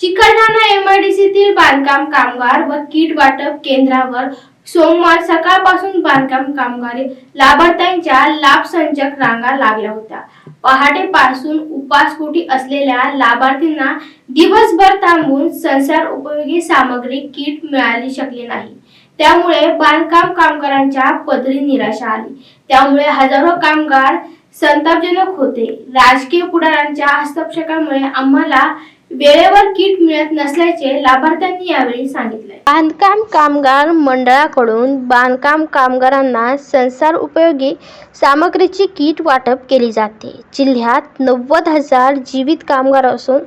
चिकलठाणा एमआयडीसीतील बांधकाम कामगार व किट वाटप केंद्रावर सोमवार सकाळपासून बांधकाम कामगारी लाभार्थ्यांच्या लाभसंचक रांगा लागल्या होत्या. पहाटेपासून उपासपोटी असलेल्या लाभार्थींना दिवसभर थांबून संसार उपयोगी सामग्री किट मिळाली शकली नाही. त्यामुळे बांधकाम कामगारांच्या पदरी निराशा आली. त्यामुळे हजारो कामगार संतापजनक होते. राजकीय पुढाऱ्यांच्या हस्तक्षेपामुळे आम्हाला वेळेवर किट मिळत नसल्याचे लाभार्थ्यांनी यावेळी सांगितले. बांधकाम कामगार मंडळाकडून बांधकाम कामगारांना संसार उपयोगी सामग्रीची किट वाटप केली जाते. जिल्ह्यात नव्वद हजार जीवित कामगार असून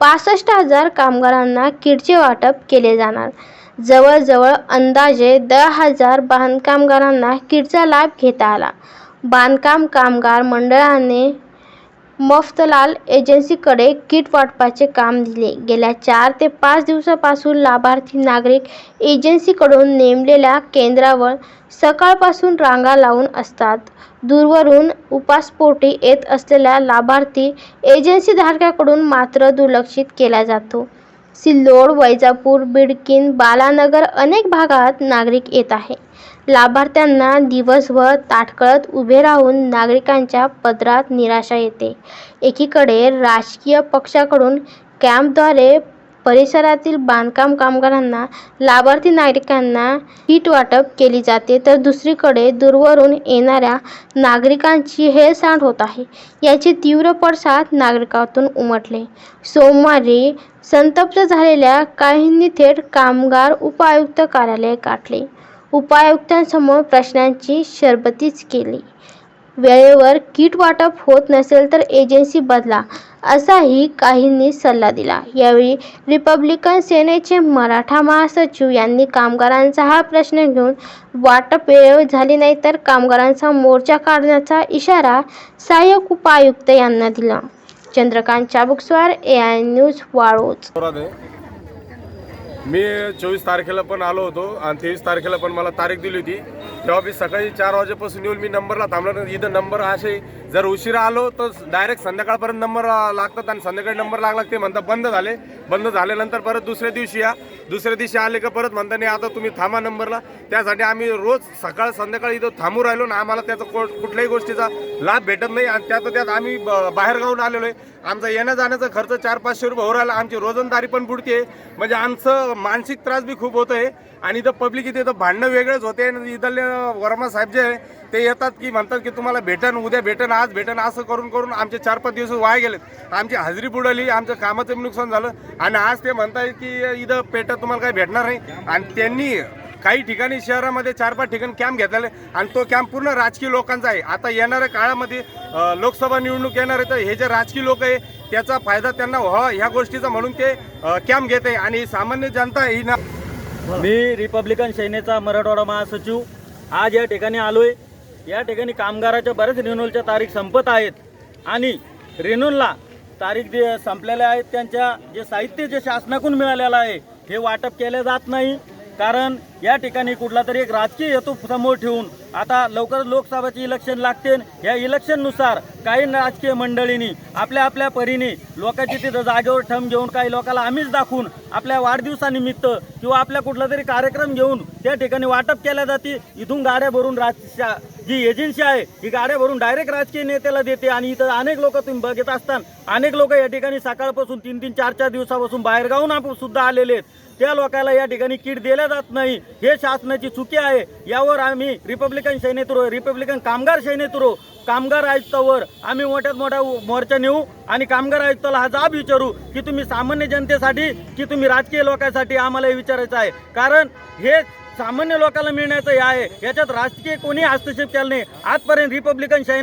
पासष्ट हजार कामगारांना किटचे वाटप केले जाणार. जवळजवळ अंदाजे दहा हजार बांधकामगारांना किटचा लाभ घेता आला. बांधकाम कामगार मंडळाने मफतलाल एजन्सीकडे किट वाटपाचे काम दिले. गेल्या चार ते पाच दिवसापासून लाभार्थी नागरिक एजन्सीकडून नेमलेल्या केंद्रावर सकाळपासून रांगा लावून असतात. दूरवरून उपासपोटी येत असलेल्या लाभार्थी एजन्सीधारकाकडून मात्र दुर्लक्षित केला जातो. सिल्लोड वैजापूर बिडकीन बालानगर अनेक भागात नागरिक येत आहे. लाभार्थ्यांना दिवसभर ताटकळत उभे राहून नागरिकांच्या पदरात निराशा येते. एकीकडे राजकीय पक्षाकडून कॅम्पद्वारे परिसरातील बांधकाम कामगारांना लाभार्थी नागरिकांना किट वाटप केली जाते तर दुसरीकडे दूरवरून येणाऱ्या नागरिकांची हेळसांड होत आहे. याचे तीव्र पडसाद नागरिकातून उमटले. सोमवारी संतप्त झालेल्या काहींनी थेट कामगार उपायुक्त कार्यालय गाठले. उपायुक्तांसमोर प्रश्नांची शरबतीच केली. वेळेवर किट वाटप होत नसेल तर एजन्सी बदला असाही काहींनी सल्ला दिला. यावेळी रिपब्लिकन सेनेचे मराठा महासचिव यांनी कामगारांचा हा प्रश्न घेऊन वाटप वेळेवर झाली नाही तर कामगारांचा मोर्चा काढण्याचा इशारा सहाय्यक उपायुक्त यांना दिला. Chandrakant Chabukswar A I news Waluj. मी चोवीस तारखेला पण आलो होतो आणि तेवीस तारखेला पण मला तारीख दिली होती. तेव्हा मी सकाळी चार वाजेपासून येऊन मी नंबरला थांबलो इथं नंबर असे जर उशिरा आलो तर डायरेक्ट संध्याकाळपर्यंत नंबर लागतात आणि संध्याकाळी नंबर लागला ते म्हणतात बंद झाले. बंद झाल्यानंतर परत दुसऱ्या दिवशी या. दुसऱ्या दिवशी आले का परत म्हणता नाही आता तुम्ही थांबा नंबरला. त्यासाठी आम्ही रोज सकाळ संध्याकाळी इथं थांबू राहिलो ना आम्हाला त्याचा को कुठल्याही गोष्टीचा लाभ भेटत नाही. आणि त्यात त्यात आम्ही ब- आलेलो आहे. आमचा येण्या जाण्याचा खर्च चार पाचशे रुपये हो राहिला. आमची रोजंदारी पण बुडते म्हणजे आमचं मानसिक त्रास बी खूप होत आहे आणि इथं पब्लिक इथे इथं भांडणं वेगळंच होते. आणि इथले वर्मा साहेब जे आहे ते येतात की म्हणतात की तुम्हाला भेटन उद्या भेटन आज भेटन असं करून करून आमचे चार पाच दिवस वाया गेलेत. आमची हजेरी बुडाली आमचं कामाचं नुकसान झालं. आणि आज ते म्हणतायत की इथं पेटा तुम्हाला काही भेटणार नाही. आणि त्यांनी काही ठिकाणी शहरामध्ये चार पाच ठिकाणी कॅम्प घेतलेले आणि तो कॅम्प पूर्ण राजकीय लोकांचा आहे. आता येणाऱ्या काळामध्ये लोकसभा निवडणूक येणार आहे तर हे जे राजकीय लोक आहे त्याचा फायदा त्यांना व्हावा ह्या गोष्टीचा म्हणून ते कॅम्प घेत आहे. आणि सामान्य जनता ही ना मी रिपब्लिकन सेनेचा मराठवाडा महासचिव आज या ठिकाणी आलोय. या ठिकाणी कामगाराच्या बऱ्याच रिन्युअलच्या तारीख संपत आहेत. आणि रिन्युअलला तारीख जे संपलेल्या आहेत त्यांच्या जे साहित्य जे शासनाकडून मिळालेलं आहे हे वाटप केले जात नाही. कारण या ठिकाणी कुठला तरी एक राजकीय हेतू समोर ठेवून आता लवकर लोकसभाचे इलेक्शन लागते या इलेक्शननुसार काही राजकीय मंडळींनी आपल्या आपल्या परीने लोकांची तिथं जागेवर ठम घेऊन काही लोकांना आम्हीच दाखवून आपल्या वाढदिवसानिमित्त किंवा आपल्या कुठला तरी कार्यक्रम घेऊन त्या ठिकाणी वाटप केल्या जाते. इथून गाड्या भरून राज जी एजन्सी आहे ही गाड्या भरून डायरेक्ट राजकीय नेत्याला देते आणि इथं अनेक लोक तुम्ही बघत असताना अनेक लोक या ठिकाणी सकाळपासून तीन तीन चार चार दिवसापासून बाहेरगावून आपण सुद्धा आलेले आहेत. त्या लोकांना या ठिकाणी किट दिल्या जात नाही. हे शासनाची चुकी आहे. यावर आम्ही रिपब्लिकन सेनेतुरो रिपब्लिकन कामगार सेनेतुरो कामगार आयुक्तावर आम्ही मोठ्यात मोठा मोर्चा नेऊ आणि कामगार आयुक्ताला हा जाब विचारू की तुम्ही सामान्य जनतेसाठी की तुम्ही राजकीय लोकांसाठी आम्हाला हे विचारायचं आहे. कारण हे सामान्य लोकांना मिळण्याचं हे आहे. याच्यात राजकीय कोणी हस्तक्षेप केला नाही. आजपर्यंत रिपब्लिकन सैना